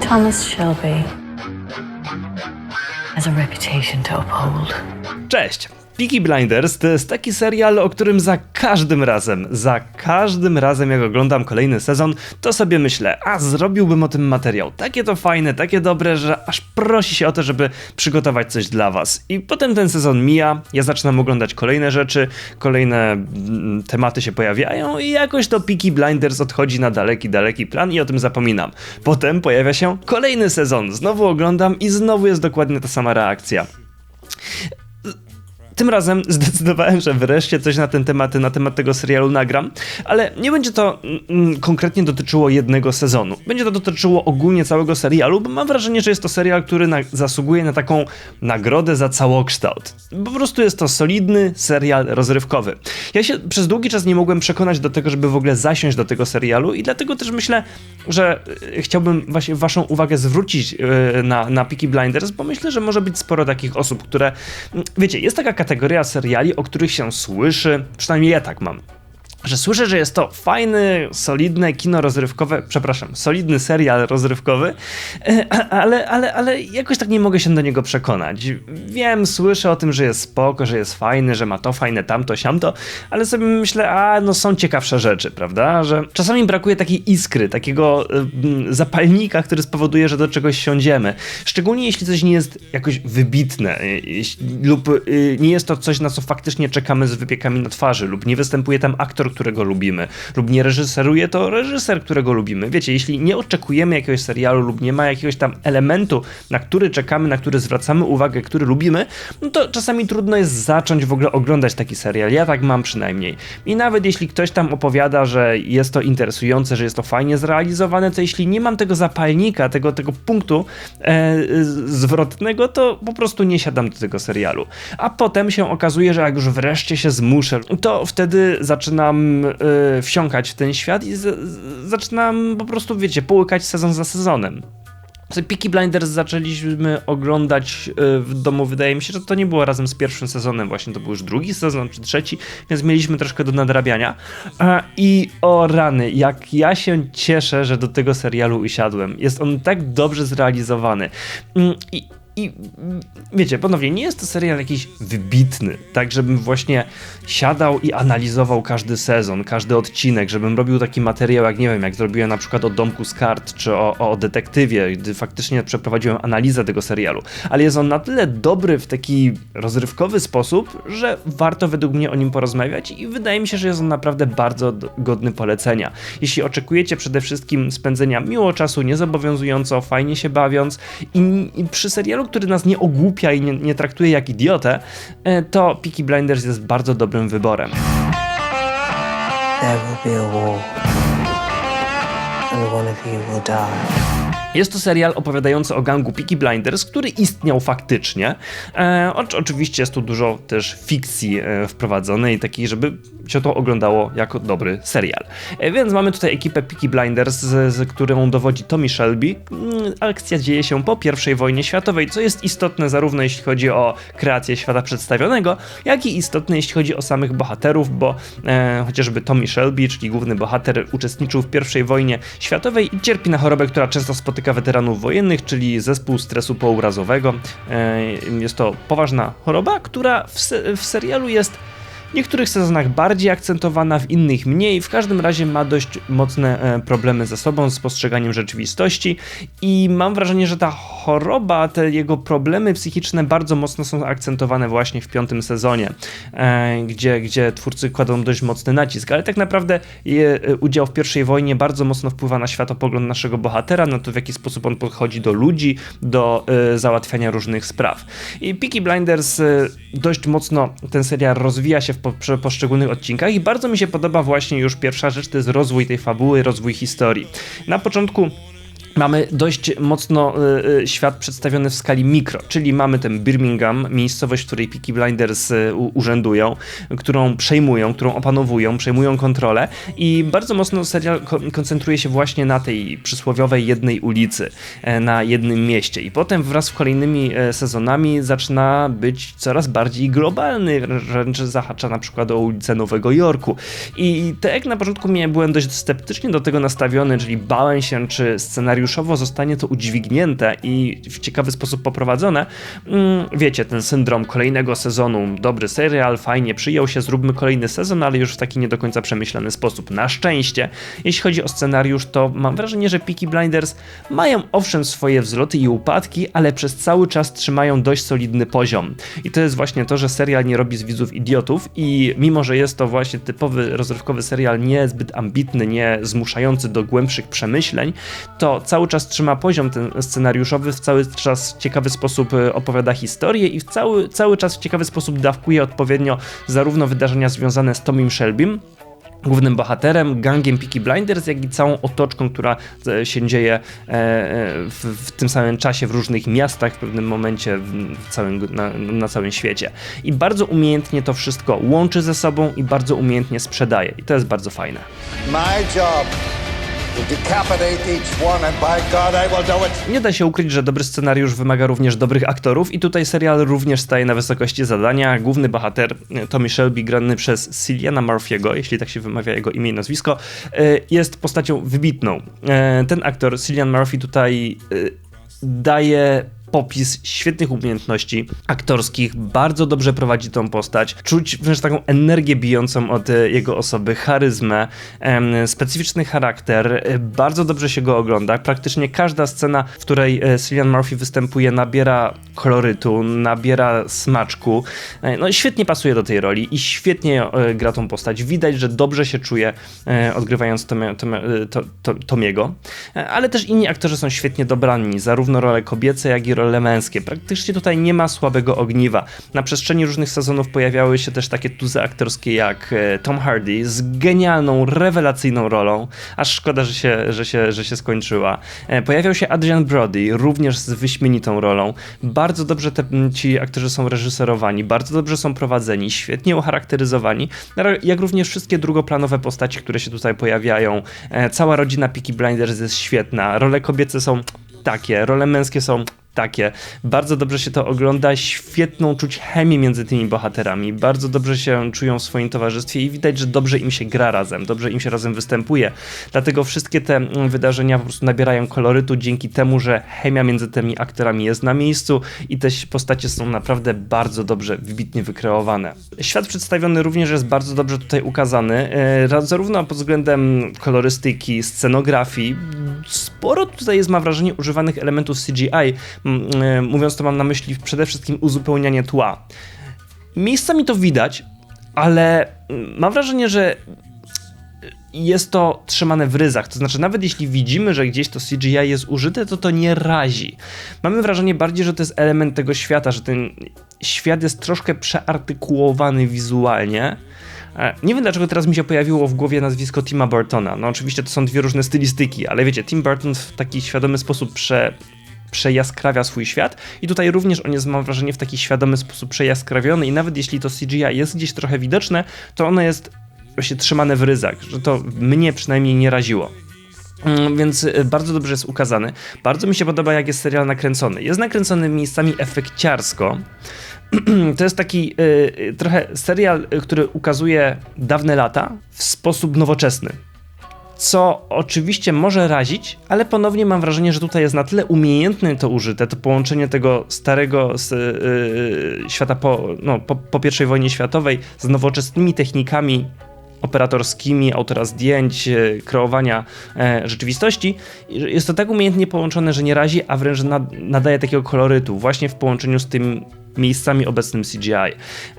Thomas Shelby has a reputation to uphold. Cześć! Peaky Blinders to jest taki serial, o którym za każdym razem, za każdym razem jak oglądam kolejny sezon, to sobie myślę, a zrobiłbym o tym materiał. Takie to fajne, takie dobre, że aż prosi się o to, żeby przygotować coś dla was. I potem ten sezon mija, ja zaczynam oglądać kolejne rzeczy, kolejne mm, tematy się pojawiają i jakoś to Peaky Blinders odchodzi na daleki, daleki plan i o tym zapominam. Potem pojawia się kolejny sezon, znowu oglądam i znowu jest dokładnie ta sama reakcja. Tym razem zdecydowałem, że wreszcie coś na ten temat, na temat tego serialu nagram, ale nie będzie to mm, konkretnie dotyczyło jednego sezonu. Będzie to dotyczyło ogólnie całego serialu, bo mam wrażenie, że jest to serial, który na, zasługuje na taką nagrodę za całokształt. Po prostu jest to solidny serial rozrywkowy. Ja się przez długi czas nie mogłem przekonać do tego, żeby w ogóle zasiąść do tego serialu i dlatego też myślę, że y, chciałbym właśnie waszą uwagę zwrócić y, na, na Peaky Blinders, bo myślę, że może być sporo takich osób, które, mm, wiecie, jest taka kategoria seriali, o których się słyszy, przynajmniej ja tak mam. Że słyszę, że jest to fajny, solidne kino rozrywkowe, przepraszam, solidny serial rozrywkowy, e, ale, ale, ale jakoś tak nie mogę się do niego przekonać. Wiem, słyszę o tym, że jest spoko, że jest fajny, że ma to fajne, tamto, siamto, ale sobie myślę, a no są ciekawsze rzeczy, prawda? Że czasami brakuje takiej iskry, takiego mm, zapalnika, który spowoduje, że do czegoś siądziemy. Szczególnie jeśli coś nie jest jakoś wybitne jeśli- lub nie jest to coś, na co faktycznie czekamy z wypiekami na twarzy, lub nie występuje tam aktor, którego lubimy, lub nie reżyseruje to reżyser, którego lubimy. Wiecie, jeśli nie oczekujemy jakiegoś serialu lub nie ma jakiegoś tam elementu, na który czekamy, na który zwracamy uwagę, który lubimy, no to czasami trudno jest zacząć w ogóle oglądać taki serial. Ja tak mam przynajmniej. I nawet jeśli ktoś tam opowiada, że jest to interesujące, że jest to fajnie zrealizowane, to jeśli nie mam tego zapalnika, tego, tego punktu e, zwrotnego, to po prostu nie siadam do tego serialu. A potem się okazuje, że jak już wreszcie się zmuszę, to wtedy zaczynam e, wsiąkać w ten świat i z, z, zaczynam po prostu, wiecie, połykać sezon za sezonem. Peaky Blinders zaczęliśmy oglądać e, w domu. Wydaje mi się, że to nie było razem z pierwszym sezonem, właśnie to był już drugi sezon czy trzeci, więc mieliśmy troszkę do nadrabiania. E, I o rany, jak ja się cieszę, że do tego serialu usiadłem. Jest on tak dobrze zrealizowany. Mm, I i wiecie, ponownie, nie jest to serial jakiś wybitny, tak żebym właśnie siadał i analizował każdy sezon, każdy odcinek, żebym robił taki materiał, jak nie wiem, jak zrobiłem na przykład o Domku z kart, czy o, o detektywie, gdy faktycznie przeprowadziłem analizę tego serialu. Ale jest on na tyle dobry w taki rozrywkowy sposób, że warto według mnie o nim porozmawiać i wydaje mi się, że jest on naprawdę bardzo godny polecenia. Jeśli oczekujecie przede wszystkim spędzenia miło czasu, niezobowiązująco, fajnie się bawiąc i, i przy serialu, który nas nie ogłupia i nie, nie traktuje jak idiotę, e, to Peaky Blinders jest bardzo dobrym wyborem. There will be a war, and one of you will die. Jest to serial opowiadający o gangu Peaky Blinders, który istniał faktycznie. E, oczy- oczywiście jest tu dużo też fikcji e, wprowadzonej, takiej, żeby się to oglądało jako dobry serial. E, więc mamy tutaj ekipę Peaky Blinders, z, z którą dowodzi Tommy Shelby. Mm, Akcja dzieje się po I wojnie światowej, co jest istotne zarówno jeśli chodzi o kreację świata przedstawionego, jak i istotne jeśli chodzi o samych bohaterów, bo e, chociażby Tommy Shelby, czyli główny bohater, uczestniczył w I wojnie światowej i cierpi na chorobę, która często spotyka weteranów wojennych, czyli zespół stresu pourazowego. E, jest to poważna choroba, która w, se- w serialu jest niektórych sezonach bardziej akcentowana, w innych mniej. W każdym razie ma dość mocne e, problemy ze sobą, z postrzeganiem rzeczywistości i mam wrażenie, że ta choroba, te jego problemy psychiczne bardzo mocno są akcentowane właśnie w piątym sezonie, e, gdzie, gdzie twórcy kładą dość mocny nacisk, ale tak naprawdę e, udział w pierwszej wojnie bardzo mocno wpływa na światopogląd naszego bohatera, na to w jaki sposób on podchodzi do ludzi, do załatwiania różnych spraw. I Peaky Blinders dość mocno ten serial rozwija się w po, przy poszczególnych odcinkach i bardzo mi się podoba właśnie już pierwsza rzecz, to jest rozwój tej fabuły, rozwój historii. Na początku Mamy dość mocno y, y, świat przedstawiony w skali mikro, czyli mamy ten Birmingham, miejscowość, w której Peaky Blinders y, urzędują, którą przejmują, którą opanowują, przejmują kontrolę i bardzo mocno serial ko koncentruje się właśnie na tej przysłowiowej jednej ulicy, e, na jednym mieście. I potem wraz z kolejnymi e, sezonami zaczyna być coraz bardziej globalny, wręcz zahacza na przykład o ulicę Nowego Jorku. I tak jak na początku byłem dość sceptycznie do tego nastawiony, czyli bałem się, czy scenariusz scenariuszowo zostanie to udźwignięte i w ciekawy sposób poprowadzone, mm, wiecie, ten syndrom kolejnego sezonu, dobry serial, fajnie przyjął się, zróbmy kolejny sezon, ale już w taki nie do końca przemyślany sposób. Na szczęście, jeśli chodzi o scenariusz, to mam wrażenie, że Peaky Blinders mają owszem swoje wzloty i upadki, ale przez cały czas trzymają dość solidny poziom. I to jest właśnie to, że serial nie robi z widzów idiotów i mimo, że jest to właśnie typowy rozrywkowy serial, niezbyt ambitny, nie zmuszający do głębszych przemyśleń, to cały czas trzyma poziom ten scenariuszowy, w cały czas w ciekawy sposób e, opowiada historię i w cały, cały czas w ciekawy sposób dawkuje odpowiednio zarówno wydarzenia związane z Tomim Shelbym, głównym bohaterem, gangiem Peaky Blinders, jak i całą otoczką, która e, się dzieje e, w, w tym samym czasie w różnych miastach w pewnym momencie w całym, na, na, całym świecie. I bardzo umiejętnie to wszystko łączy ze sobą i bardzo umiejętnie sprzedaje. I to jest bardzo fajne. My job nie da się ukryć, że dobry scenariusz wymaga również dobrych aktorów i tutaj serial również staje na wysokości zadania. Główny bohater e, Tommy Shelby, grany przez Cilliana Murphy'ego, jeśli tak się wymawia jego imię i nazwisko, e, jest postacią wybitną. E, ten aktor, Cillian Murphy, tutaj daje popis świetnych umiejętności aktorskich, bardzo dobrze prowadzi tą postać, czuć wręcz taką energię bijącą od e, jego osoby, charyzmę, specyficzny charakter, e, bardzo dobrze się go ogląda, praktycznie każda scena, w której e, Cillian Murphy występuje nabiera kolorytu, nabiera smaczku, no świetnie pasuje do tej roli i świetnie gra tą postać, widać, że dobrze się czuje odgrywając Tomiego, ale też inni aktorzy są świetnie dobrani, zarówno role kobiece, jak i role role męskie. Praktycznie tutaj nie ma słabego ogniwa. Na przestrzeni różnych sezonów pojawiały się też takie tuzy aktorskie jak e, Tom Hardy z genialną, rewelacyjną rolą, aż szkoda, że się, że się, że się skończyła. E, pojawiał się Adrian Brody, również z wyśmienitą rolą. Bardzo dobrze te, ci aktorzy są reżyserowani, bardzo dobrze są prowadzeni, świetnie ucharakteryzowani, jak również wszystkie drugoplanowe postaci, które się tutaj pojawiają. E, cała rodzina Peaky Blinders jest świetna, role kobiece są takie, role męskie są takie. Bardzo dobrze się to ogląda, świetną czuć chemię między tymi bohaterami, bardzo dobrze się czują w swoim towarzystwie i widać, że dobrze im się gra razem, dobrze im się razem występuje. Dlatego wszystkie te mm, wydarzenia po prostu nabierają kolorytu dzięki temu, że chemia między tymi aktorami jest na miejscu i te postacie są naprawdę bardzo dobrze, wybitnie wykreowane. Świat przedstawiony również jest bardzo dobrze tutaj ukazany, e, zarówno pod względem kolorystyki, scenografii, sporo tutaj jest, mam wrażenie, używanych elementów CGI, E, mówiąc to mam na myśli przede wszystkim uzupełnianie tła. Miejscami to widać, ale mam wrażenie, że jest to trzymane w ryzach. To znaczy, nawet jeśli widzimy, że gdzieś to CGI jest użyte, to to nie razi. Mamy wrażenie bardziej, że to jest element tego świata, że ten świat jest troszkę przeartykułowany wizualnie. E, nie wiem dlaczego teraz mi się pojawiło w głowie nazwisko Tima Burtona. No oczywiście to są dwie różne stylistyki, ale wiecie, Tim Burton w taki świadomy sposób prze przejaskrawia swój świat i tutaj również on jest, mam wrażenie, w taki świadomy sposób przejaskrawiony i nawet jeśli to CGI jest gdzieś trochę widoczne, to ono jest właśnie trzymane w ryzach, że to mnie przynajmniej nie raziło. Mm, więc y, bardzo dobrze jest ukazany. Bardzo mi się podoba, jak jest serial nakręcony. Jest nakręcony miejscami efekciarsko. To jest taki y, trochę serial, y, który ukazuje dawne lata w sposób nowoczesny. Co oczywiście może razić, ale ponownie mam wrażenie, że tutaj jest na tyle umiejętne to użyte, to połączenie tego starego z, yy, świata po, no, po, po I wojnie światowej z nowoczesnymi technikami operatorskimi, autora zdjęć, e, kreowania e, rzeczywistości. Jest to tak umiejętnie połączone, że nie razi, a wręcz nad, nadaje takiego kolorytu, właśnie w połączeniu z tym miejscami obecnym CGI.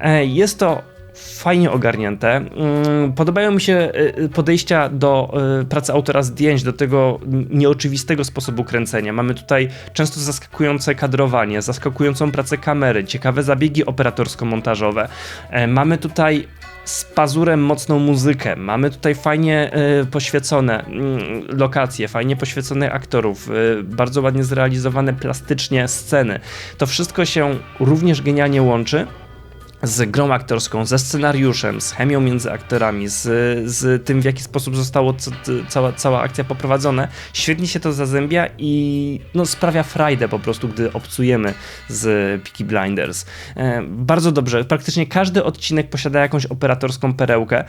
E, jest to fajnie ogarnięte. Mm, podobają mi się podejścia do pracy autora zdjęć, do tego nieoczywistego sposobu kręcenia. Mamy tutaj często zaskakujące kadrowanie, zaskakującą pracę kamery, ciekawe zabiegi operatorsko-montażowe. Mamy tutaj z pazurem mocną muzykę. Mamy tutaj fajnie y, poświecone mm, lokacje, fajnie poświecone aktorów, y, bardzo ładnie zrealizowane plastycznie sceny. To wszystko się również genialnie łączy z grą aktorską, ze scenariuszem, z chemią między aktorami, z, z tym, w jaki sposób zostało co, cała, cała akcja poprowadzona. Świetnie się to zazębia i no, sprawia frajdę po prostu, gdy obcujemy z Peaky Blinders. E, bardzo dobrze. Praktycznie każdy odcinek posiada jakąś operatorską perełkę.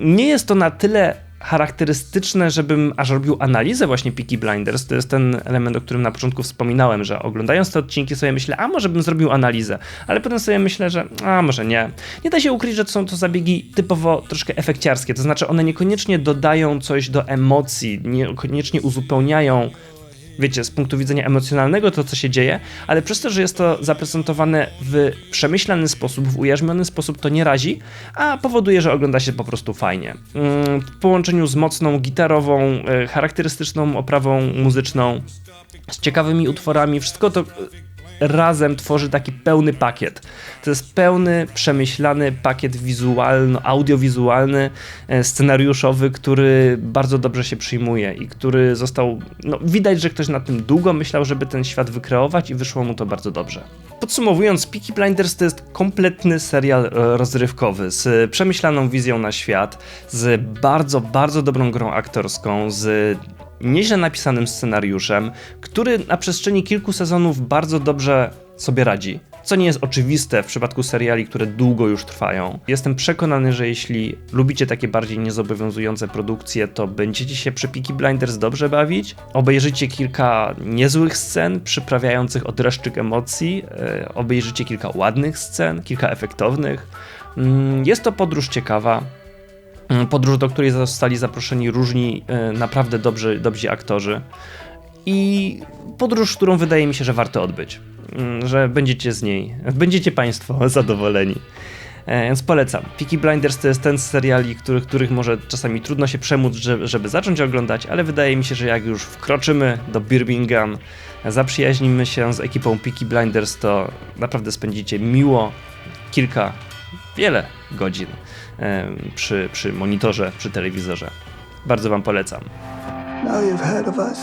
Nie jest to na tyle charakterystyczne, żebym aż robił analizę właśnie Peaky Blinders. To jest ten element, o którym na początku wspominałem, że oglądając te odcinki sobie myślę, a może bym zrobił analizę, ale potem sobie myślę, że a może nie. Nie da się ukryć, że są to zabiegi typowo troszkę efekciarskie, to znaczy one niekoniecznie dodają coś do emocji, niekoniecznie uzupełniają wiecie, z punktu widzenia emocjonalnego to, co się dzieje, ale przez to, że jest to zaprezentowane w przemyślany sposób, w ujarzmiony sposób, to nie razi, a powoduje, że ogląda się po prostu fajnie. Mm, W połączeniu z mocną gitarową, e, charakterystyczną oprawą muzyczną, z ciekawymi utworami, wszystko to razem tworzy taki pełny pakiet. To jest pełny, przemyślany pakiet wizualno, audiowizualny, e, scenariuszowy, który bardzo dobrze się przyjmuje i który został. No, widać, że ktoś nad tym długo myślał, żeby ten świat wykreować, i wyszło mu to bardzo dobrze. Podsumowując, Peaky Blinders to jest kompletny serial e, rozrywkowy z przemyślaną wizją na świat, z bardzo, bardzo dobrą grą aktorską, z nieźle napisanym scenariuszem, który na przestrzeni kilku sezonów bardzo dobrze sobie radzi. Co nie jest oczywiste w przypadku seriali, które długo już trwają. Jestem przekonany, że jeśli lubicie takie bardziej niezobowiązujące produkcje, to będziecie się przy Peaky Blinders dobrze bawić. Obejrzycie kilka niezłych scen, przyprawiających odreszczyk emocji. e, Obejrzycie kilka ładnych scen, kilka efektownych. Mm, Jest to podróż ciekawa. Mm, Podróż, do której zostali zaproszeni różni, e, naprawdę dobrzy, dobrzy aktorzy. I podróż, którą wydaje mi się, że warto odbyć. Mm, Że będziecie z niej, będziecie Państwo zadowoleni. E, Więc polecam. Peaky Blinders to jest ten seriali, których, których może czasami trudno się przemóc, żeby zacząć oglądać, ale wydaje mi się, że jak już wkroczymy do Birmingham, zaprzyjaźnimy się z ekipą Peaky Blinders, to naprawdę spędzicie miło kilka, wiele godzin przy, przy monitorze, przy telewizorze. Bardzo Wam polecam. Now you've heard of us.